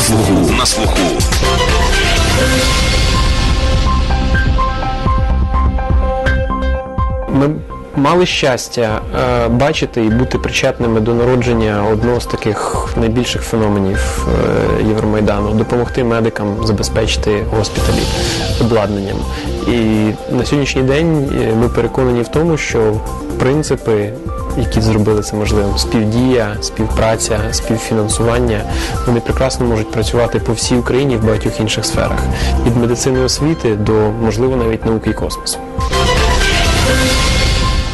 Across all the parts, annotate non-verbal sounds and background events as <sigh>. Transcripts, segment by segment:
слуху. На слуху. Ми мали щастя е, бачити і бути причетними до народження одного з таких найбільших феноменів е, Євромайдану допомогти медикам забезпечити госпіталі обладнанням. І на сьогоднішній день е, ми переконані в тому, що принципи, які зробили це можливим, співдія, співпраця, співфінансування, вони прекрасно можуть працювати по всій Україні в багатьох інших сферах від медицини освіти до можливо навіть науки і космосу.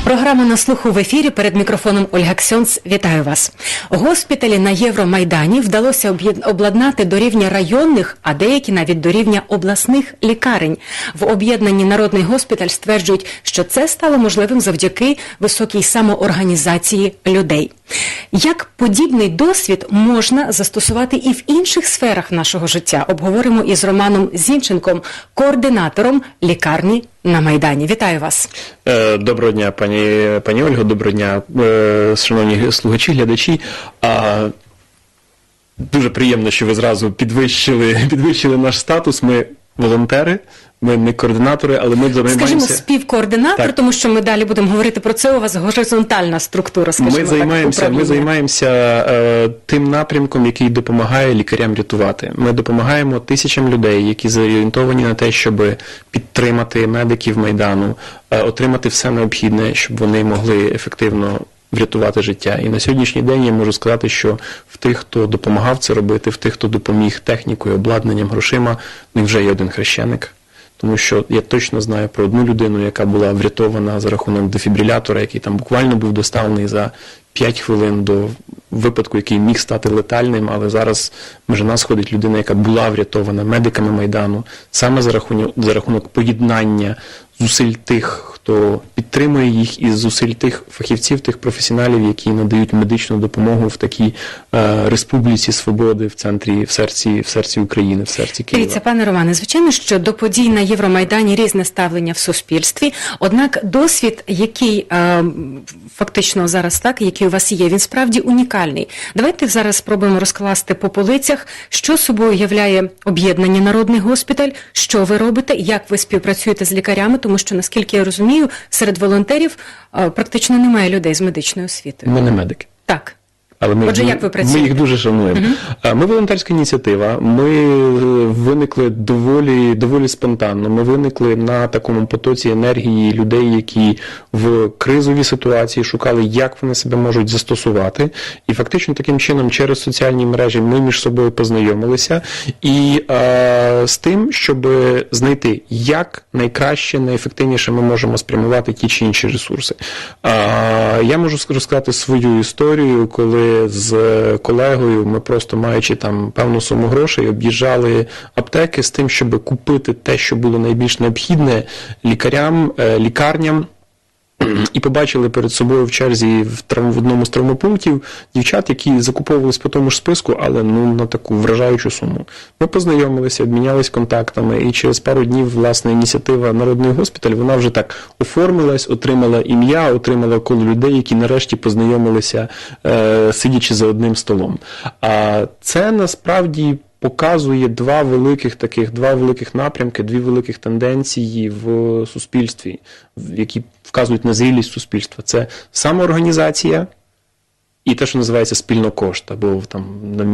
Програма на слуху в ефірі перед мікрофоном Ольга Ксьонц. Вітаю вас. Госпіталі на Євромайдані вдалося обладнати до рівня районних, а деякі навіть до рівня обласних лікарень. В об'єднанні народний госпіталь стверджують, що це стало можливим завдяки високій самоорганізації людей. Як подібний досвід можна застосувати і в інших сферах нашого життя? Обговоримо із Романом Зінченком, координатором лікарні на Майдані. Вітаю вас. Е, Доброго дня, пані пані Ольго. Доброго дня, е, шановні слухачі, глядачі. Дуже приємно, що ви зразу підвищили, <laughs> підвищили наш статус. Ми волонтери, ми не координатори, але ми Скажімо, співкоординатор, Так. тому що ми далі будемо говорити про це. У вас горизонтальна структура. Скажімо, Ми так, займаємося, ми займаємося е, тим напрямком, який допомагає лікарям рятувати. Ми допомагаємо тисячам людей, які зорієнтовані на те, щоб підтримати медиків майдану, е, отримати все необхідне, щоб вони могли ефективно врятувати життя. І на сьогоднішній день я можу сказати, що в тих, хто допомагав це робити, в тих, хто допоміг технікою, обладнанням, грошима, в них вже є один хрещеник. Тому що я точно знаю про одну людину, яка була врятована за рахунок дефібрилятора, який там буквально був доставлений за 5 хвилин до випадку, який міг стати летальним, але зараз межа нас ходить людина, яка була врятована медиками Майдану, саме за рахунок, за рахунок поєднання зусиль тих, хто підтримує їх, і зусиль тих фахівців, тих професіоналів, які надають медичну допомогу в такій е, республіці свободи в центрі, в серці, в серці України, в серці Києва. Дивіться, пане Романе, звичайно, що до подій на Євромайдані різне ставлення в суспільстві. Однак досвід, який е, фактично зараз так, який у вас є, він справді унікальний. Давайте зараз спробуємо розкласти по полицях, що собою являє об'єднання народний госпіталь, що ви робите, як ви співпрацюєте з лікарями, тому що наскільки я розумію, серед волонтерів е, практично немає людей з медичною освітою. Ми не медики. Так. Але ми, Отже, ми, як ви ми їх дуже шануємо. А Ми волонтерська ініціатива. Ми е, виникли доволі, доволі спонтанно. Ми виникли на такому потоці енергії людей, які в кризовій ситуації шукали, як вони себе можуть застосувати. І фактично таким чином, через соціальні мережі, ми між собою познайомилися і е, з тим, щоб знайти, як найкраще, найефективніше ми можемо спрямувати ті чи інші ресурси. А, я можу розказати свою історію, коли з колегою ми просто маючи там певну суму грошей, об'їжджали аптеки з тим, щоб купити те, що було найбільш необхідне лікарям, е, лікарням. І побачили перед собою в черзі в, травм, в одному з травмопунктів дівчат, які закуповувались по тому ж списку, але ну на таку вражаючу суму. Ми познайомилися, обмінялись контактами, і через пару днів власне ініціатива Народний госпіталь вона вже так оформилась, отримала ім'я, отримала коло людей, які нарешті познайомилися, е, сидячи за одним столом. А це насправді показує два великих таких, два великих напрямки, дві великих тенденції в суспільстві, які вказують на зрілість суспільства. Це самоорганізація і те, що називається спільно кошт, або там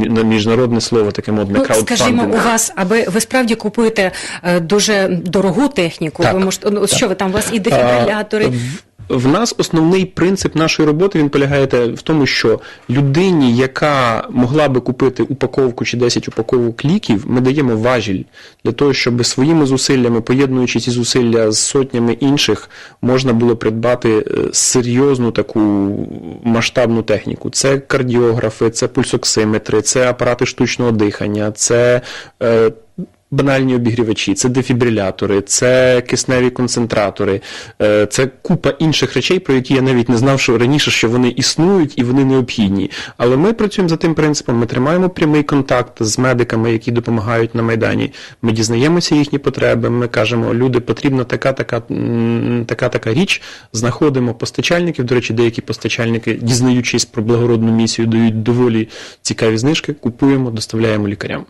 на, міжнародне слово таке модне Ну, скажімо, у вас, аби ви справді купуєте е, дуже дорогу техніку. Так, ви можете ну, так. що ви там? У вас і дефібрилятори. А, в- нас основний принцип нашої роботи він полягає в тому, що людині, яка могла би купити упаковку чи 10 упаковок ліків, ми даємо важіль для того, щоб своїми зусиллями, поєднуючи ці зусилля з сотнями інших, можна було придбати е, серйозну таку масштабну техніку. Це кардіографи, це пульсоксиметри, це апарати штучного дихання, це е, банальні обігрівачі, це дефібрилятори, це кисневі концентратори, е, це купа інших речей, про які я навіть не знав, що раніше що вони існують і вони необхідні. Але ми працюємо за тим принципом, ми тримаємо прямий контакт з медиками, які допомагають на майдані. Ми дізнаємося їхні потреби. Ми кажемо, люди, потрібна така, така, така, така річ. Знаходимо постачальників. До речі, деякі постачальники, дізнаючись про благородну місію, дають доволі цікаві знижки. Купуємо, доставляємо лікарям.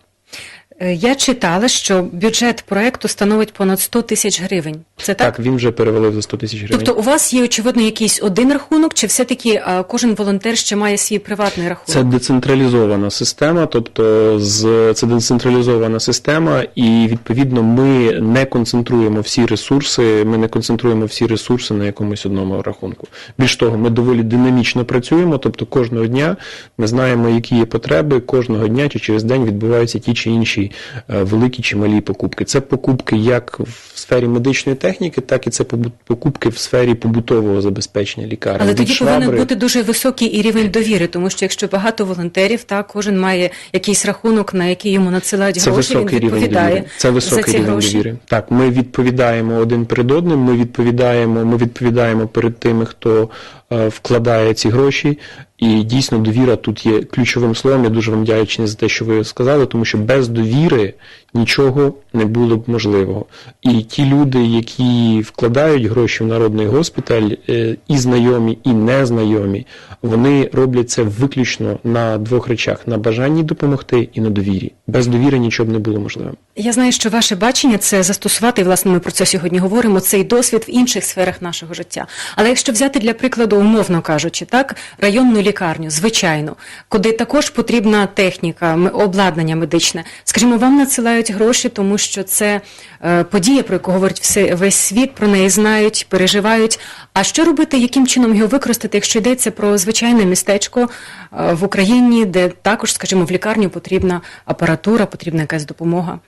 Е, Я читала, що бюджет проекту становить понад 100 тисяч гривень. Це так? Так, він вже перевалив за 100 тисяч гривень. Тобто у вас є очевидно якийсь один рахунок, чи все-таки е, кожен волонтер ще має свій приватний рахунок? Це децентралізована система, тобто з це децентралізована система, і відповідно ми не концентруємо всі ресурси. Ми не концентруємо всі ресурси на якомусь одному рахунку. Більш того, ми доволі динамічно працюємо. Тобто кожного дня ми знаємо, які є потреби. Кожного дня чи через день відбуваються ті чи інші великі чи малі покупки. Це покупки як в сфері медичної техніки, так і це покупки в сфері побутового забезпечення лікарень. Але Від тоді повинен бути дуже високий і рівень довіри, тому що якщо багато волонтерів, так кожен має якийсь рахунок, на який йому надсилають Це гроші, він рівень відповідає довіри. Це за високий ці рівень гроші. довіри. Так, ми відповідаємо один перед одним. Ми відповідаємо. Ми відповідаємо перед тими, хто е, вкладає ці гроші. І дійсно довіра тут є ключовим словом. Я дуже вам вдячний за те, що ви сказали, тому що без довіри нічого не було б можливого. І ті люди, які вкладають гроші в народний госпіталь, е, і знайомі, і незнайомі, вони роблять це виключно на двох речах: на бажанні допомогти і на довірі. Без довіри нічого б не було можливим. Я знаю, що ваше бачення це застосувати, власне ми про це сьогодні говоримо, цей досвід в інших сферах нашого життя. Але якщо взяти для прикладу, умовно кажучи, так, районну лікарню, звичайно, куди також потрібна техніка, обладнання медичне, скажімо, вам надсилають гроші, тому що це е, подія, про яку говорить все, весь світ, про неї знають, переживають. А що робити, яким чином його використати, якщо йдеться про звичайне містечко е, в Україні, де також, скажімо, в лікарню потрібна апаратура, потрібна якась допомога?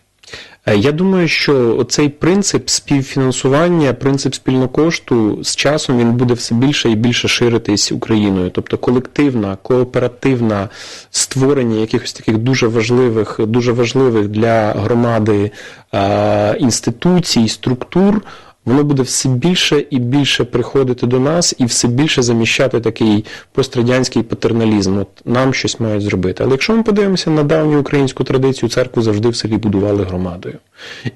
Е, Я думаю, що цей принцип співфінансування, принцип спільнокошту з часом він буде все більше і більше ширитись Україною. Тобто колективна, кооперативна створення якихось таких дуже важливих, дуже важливих для громади е, інституцій, структур. Воно буде все більше і більше приходити до нас і все більше заміщати такий пострадянський патерналізм. От нам щось мають зробити. Але якщо ми подивимося на давню українську традицію, церкву завжди в селі будували громадою.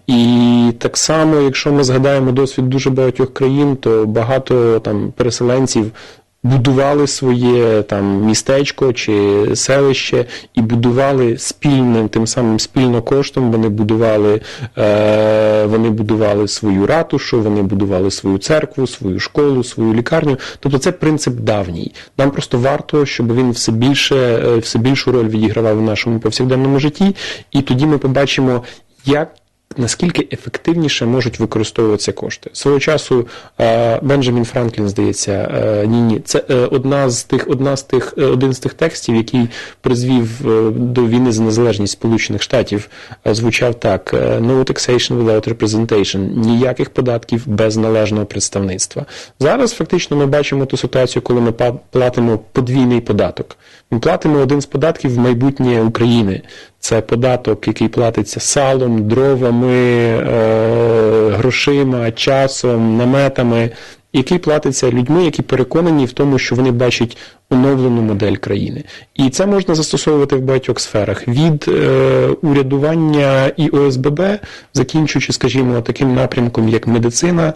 І так само, якщо ми згадаємо досвід дуже багатьох країн, то багато там переселенців. Будували своє там містечко чи селище і будували спільним, тим самим спільно коштом. Вони будували, е, вони будували свою ратушу, вони будували свою церкву, свою школу, свою лікарню. Тобто це принцип давній. Нам просто варто, щоб він все більше, е, все більшу роль відігравав в нашому повсякденному житті, і тоді ми побачимо, як наскільки ефективніше можуть використовуватися кошти. Свого часу е, Бенджамін Франклін, здається, е, ні, ні, це е, одна з тих, одна з тих, один з тих текстів, який призвів до війни за незалежність Сполучених Штатів, звучав так: No taxation without representation, ніяких податків без належного представництва. Зараз фактично ми бачимо ту ситуацію, коли ми платимо подвійний податок. Ми платимо один з податків в майбутнє України. Це податок, який платиться салом, дровами, е, грошима, часом, наметами, який платиться людьми, які переконані в тому, що вони бачать оновлену модель країни. І це можна застосовувати в багатьох сферах від е, урядування і ОСББ, закінчуючи, скажімо, таким напрямком, як медицина,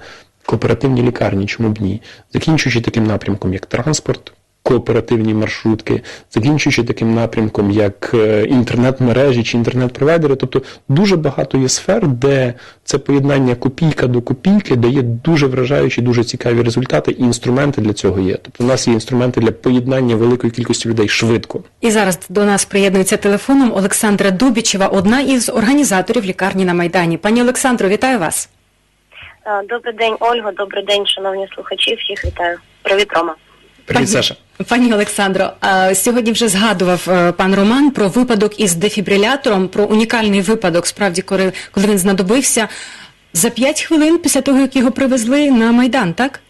кооперативні лікарні, чому б ні, закінчуючи таким напрямком, як транспорт кооперативні маршрутки, закінчуючи таким напрямком, як е, інтернет-мережі чи інтернет-провайдери. Тобто дуже багато є сфер, де це поєднання копійка до копійки дає дуже вражаючі, дуже цікаві результати, і інструменти для цього є. Тобто, у нас є інструменти для поєднання великої кількості людей швидко. І зараз до нас приєднується телефоном Олександра Дубічева, одна із організаторів лікарні на Майдані. Пані Олександро, вітаю вас. Е, Добрий день, Ольга. Добрий день, шановні слухачі. Всіх вітаю. Привіт, Рома. Привіт, Саша. Пані Олександро, сьогодні вже згадував е, пан Роман про випадок із дефібрилятором, про унікальний випадок, справді, коли, коли він знадобився за 5 хвилин після того, як його привезли на Майдан, так?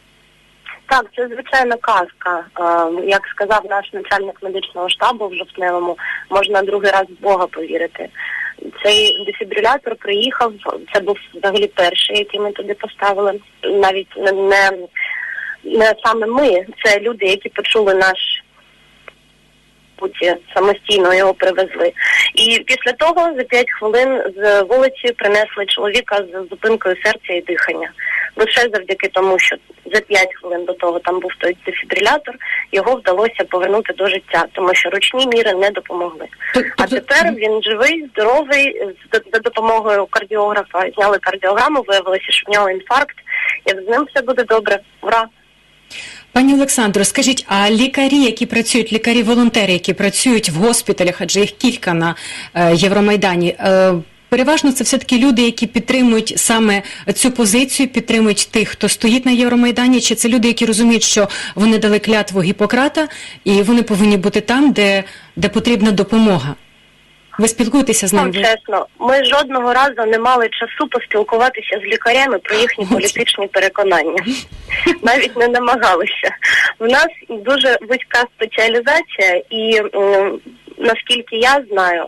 Так, це звичайно казка. Е, Як сказав наш начальник медичного штабу в жовтневому, можна другий раз в Бога повірити. Цей дефібрилятор приїхав. Це був взагалі перший, який ми туди поставили. Навіть не саме ми, це люди, які почули наш путі, самостійно його привезли. І після того за 5 хвилин з вулиці принесли чоловіка з зупинкою серця і дихання. лише завдяки тому, що за 5 хвилин до того там був той дефібрилятор, його вдалося повернути до життя, тому що ручні міри не допомогли. А тобто- тепер він живий, здоровий, за допомогою кардіографа зняли кардіограму, виявилося, що в нього інфаркт, і з ним все буде добре. Ура! Пані Олександро, скажіть, а лікарі, які працюють, лікарі-волонтери, які працюють в госпіталях, адже їх кілька на е, Євромайдані, е, переважно це все-таки люди, які підтримують саме цю позицію, підтримують тих, хто стоїть на Євромайдані, чи це люди, які розуміють, що вони дали клятву Гіппократа і вони повинні бути там, де, де потрібна допомога? Ви спілкуєтеся з ними? Вам чесно, ми жодного разу не мали часу поспілкуватися з лікарями про їхні політичні переконання. Навіть не намагалися. В нас дуже вузька спеціалізація, і наскільки я знаю,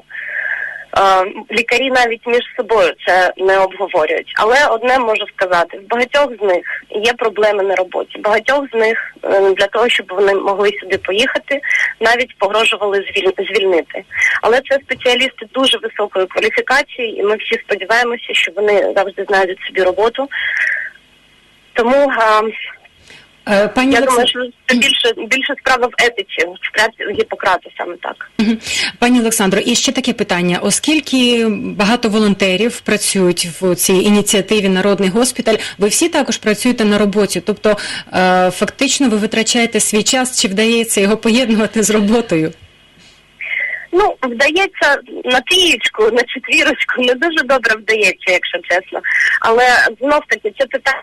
лікарі навіть між собою це не обговорюють. Але одне можу сказати: в багатьох з них є проблеми на роботі. Багатьох з них е, для того, щоб вони могли сюди поїхати, навіть погрожували звільнити. Але це спеціалісти дуже високої кваліфікації, і ми всі сподіваємося, що вони завжди знайдуть собі роботу. Тому Е, Пані я думаю, що це більше більше справа в етиці, в Гіппократа саме так. Пані Олександро, і ще таке питання: оскільки багато волонтерів працюють в цій ініціативі Народний госпіталь, ви всі також працюєте на роботі, тобто е, фактично ви витрачаєте свій час, чи вдається його поєднувати з роботою? Ну, вдається на трієчку, на четвірочку, не дуже добре вдається, якщо чесно. Але знов таки це питання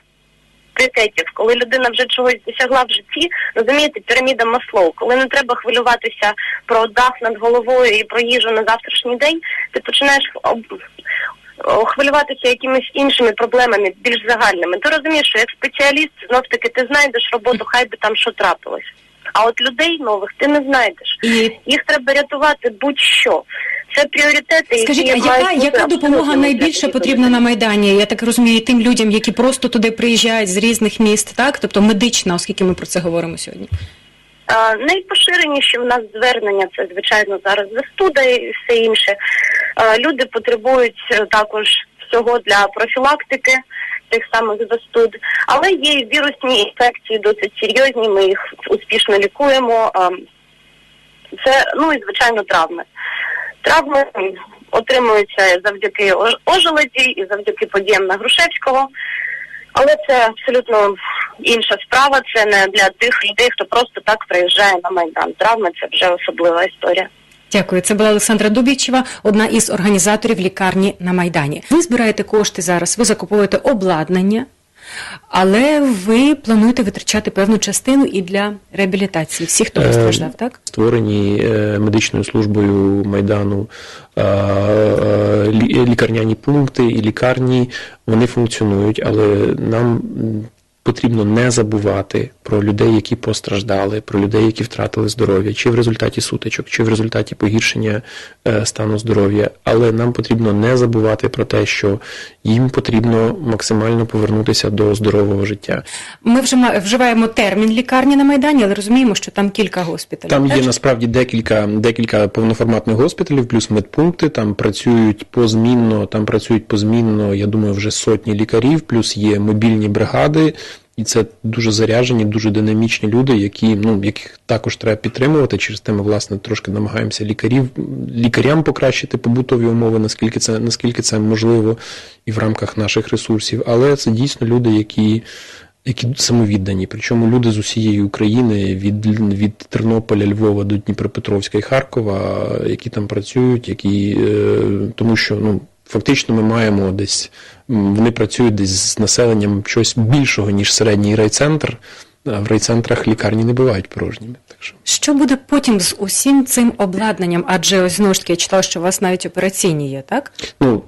пріоритетів. Коли людина вже чогось досягла в житті, розумієте, піраміда Маслоу, коли не треба хвилюватися про дах над головою і про їжу на завтрашній день, ти починаєш об- хвилюватися якимись іншими проблемами, більш загальними. Ти розумієш, що як спеціаліст знов таки ти знайдеш роботу, хай би там що трапилось. А от людей нових ти не знайдеш. Їх треба рятувати будь-що. Це пріоритети, скажіть, а яка, бути яка допомога найбільше потрібна на майдані? Я так розумію, тим людям, які просто туди приїжджають з різних міст, так тобто медична, оскільки ми про це говоримо сьогодні. А, найпоширеніші в нас звернення це звичайно зараз застуда і все інше. А, люди потребують е, також всього для профілактики тих самих застуд, але є і вірусні інфекції досить серйозні. Ми їх успішно лікуємо. Це ну і звичайно травми. Травми отримуються завдяки ож- ожеледі і завдяки подіям на Грушевського. Але це абсолютно інша справа. Це не для тих людей, хто просто так приїжджає на майдан. Травми це вже особлива історія. Дякую. Це була Олександра Дубічева, одна із організаторів лікарні на Майдані. Ви збираєте кошти зараз, ви закуповуєте обладнання, але ви плануєте витрачати певну частину і для реабілітації всіх, хто Е, постраждав, так? Створені е, медичною службою Майдану лі- лікарняні пункти і лікарні, вони функціонують, але нам потрібно не забувати про людей, які постраждали, про людей, які втратили здоров'я, чи в результаті сутичок, чи в результаті погіршення е, стану здоров'я. Але нам потрібно не забувати про те, що їм потрібно максимально повернутися до здорового життя. Ми вже вживаємо термін лікарні на Майдані, але розуміємо, що там кілька госпіталів. Там так? є насправді декілька, декілька повноформатних госпіталів, плюс медпункти. Там працюють позмінно, там працюють позмінно, я думаю, вже сотні лікарів, плюс є мобільні бригади. І це дуже заряжені, дуже динамічні люди, які ну яких також треба підтримувати. Через те ми власне трошки намагаємося лікарів лікарям покращити побутові умови, наскільки це наскільки це можливо, і в рамках наших ресурсів. Але це дійсно люди, які які самовіддані, причому люди з усієї України від, від Тернополя, Львова до Дніпропетровська і Харкова, які там працюють, які е, тому що ну фактично ми маємо десь вони працюють десь з населенням щось більшого ніж середній райцентр. В райцентрах лікарні не бувають порожніми. Так що Що буде потім з усім цим обладнанням? Адже ось знову ж таки я читала, що у вас навіть операційні є, так? Ну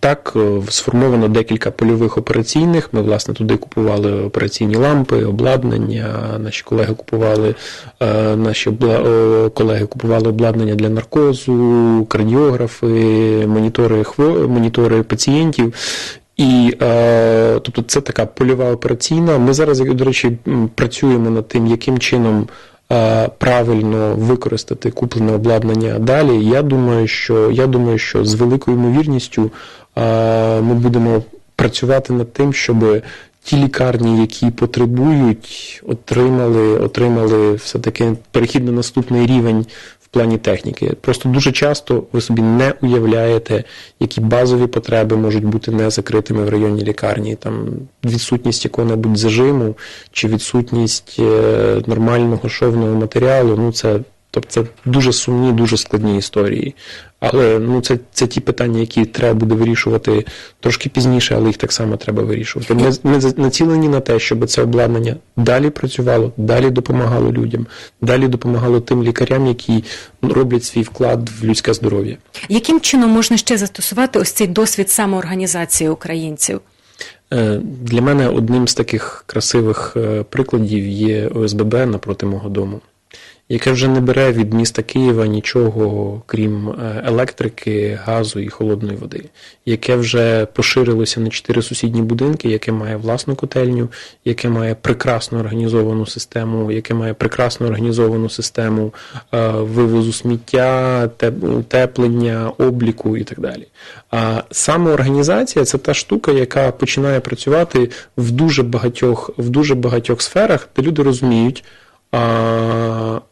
так е, сформовано декілька польових операційних. Ми власне туди купували операційні лампи, обладнання. Наші колеги купували е, наші обла- колеги купували обладнання для наркозу, кардіографи, монітори хво- монітори пацієнтів. І е, тобто це така польова операційна. Ми зараз, до речі, працюємо над тим, яким чином е, правильно використати куплене обладнання далі. Я думаю, що я думаю, що з великою ймовірністю е, ми будемо працювати над тим, щоб ті лікарні, які потребують, отримали, отримали все-таки перехід на наступний рівень плані техніки. Просто дуже часто ви собі не уявляєте, які базові потреби можуть бути не закритими в районі лікарні. Там відсутність якого-небудь зажиму чи відсутність е, нормального шовного матеріалу. Ну це тобто це дуже сумні, дуже складні історії. Але ну це, це ті питання, які треба буде вирішувати трошки пізніше, але їх так само треба вирішувати. Ми, ми націлені на те, щоб це обладнання далі працювало, далі допомагало людям, далі допомагало тим лікарям, які ну, роблять свій вклад в людське здоров'я. Яким чином можна ще застосувати ось цей досвід самоорганізації українців? Е, Для мене одним з таких красивих е, прикладів є ОСББ напроти мого дому, яке вже не бере від міста Києва нічого, крім е, електрики, газу і холодної води, яке вже поширилося на чотири сусідні будинки, яке має власну котельню, яке має прекрасно організовану систему, яке має прекрасно організовану систему е, вивозу сміття, теп- утеплення, обліку і так далі. А самоорганізація це та штука, яка починає працювати в дуже багатьох, в дуже багатьох сферах, де люди розуміють.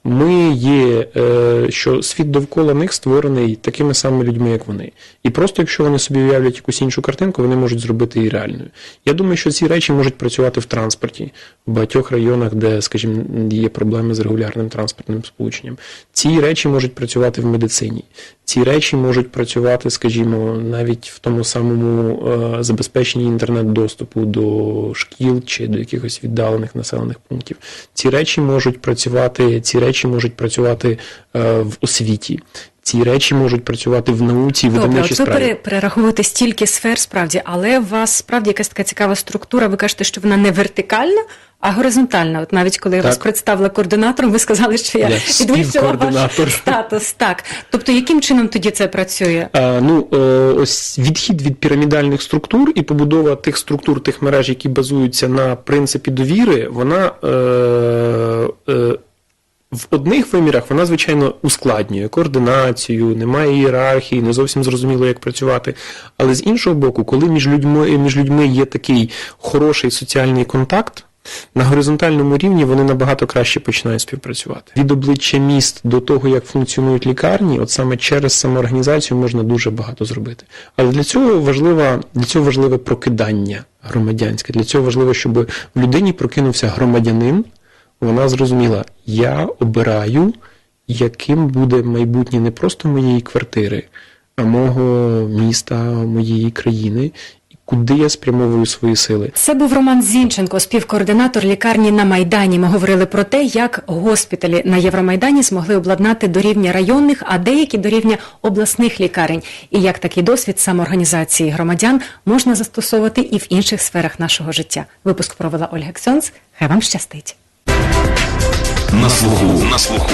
Ми є, е, що світ довкола них створений такими самими людьми, як вони. І просто якщо вони собі уявлять якусь іншу картинку, вони можуть зробити її реальною. Я думаю, що ці речі можуть працювати в транспорті в багатьох районах, де, скажімо, є проблеми з регулярним транспортним сполученням. Ці речі можуть працювати в медицині. Ці речі можуть працювати, скажімо, навіть в тому самому е, забезпеченні інтернет-доступу до шкіл чи до якихось віддалених населених пунктів. Ці речі можуть працювати, ці речі можуть працювати е, в освіті. Ці речі можуть працювати в науці, Добре, видавничій от ви справі. пере- перераховуєте стільки сфер справді, але у вас справді якась така цікава структура. Ви кажете, що вона не вертикальна, а горизонтальна. От навіть коли я вас представила координатором, ви сказали, що я підвищила ваш статус. Так, тобто, яким чином тоді це працює? Е, Ну, е, ось відхід від пірамідальних структур і побудова тих структур, тих мереж, які базуються на принципі довіри, вона е, е, в одних вимірах вона, звичайно, ускладнює координацію, немає ієрархії, не зовсім зрозуміло, як працювати. Але з іншого боку, коли між людьми, між людьми є такий хороший соціальний контакт, на горизонтальному рівні вони набагато краще починають співпрацювати. Від обличчя міст до того, як функціонують лікарні, от саме через самоорганізацію можна дуже багато зробити. Але для цього важливо, для цього важливе прокидання громадянське. Для цього важливо, щоб в людині прокинувся громадянин. Вона зрозуміла, я обираю, яким буде майбутнє не просто моєї квартири, а мого міста, моєї країни, куди я спрямовую свої сили. Це був Роман Зінченко, співкоординатор лікарні на Майдані. Ми говорили про те, як госпіталі на Євромайдані змогли обладнати до рівня районних, а деякі до рівня обласних лікарень, і як такий досвід самоорганізації громадян можна застосовувати і в інших сферах нашого життя. Випуск провела Ольга Ксьонц. Хай вам щастить на слуху. На слуху.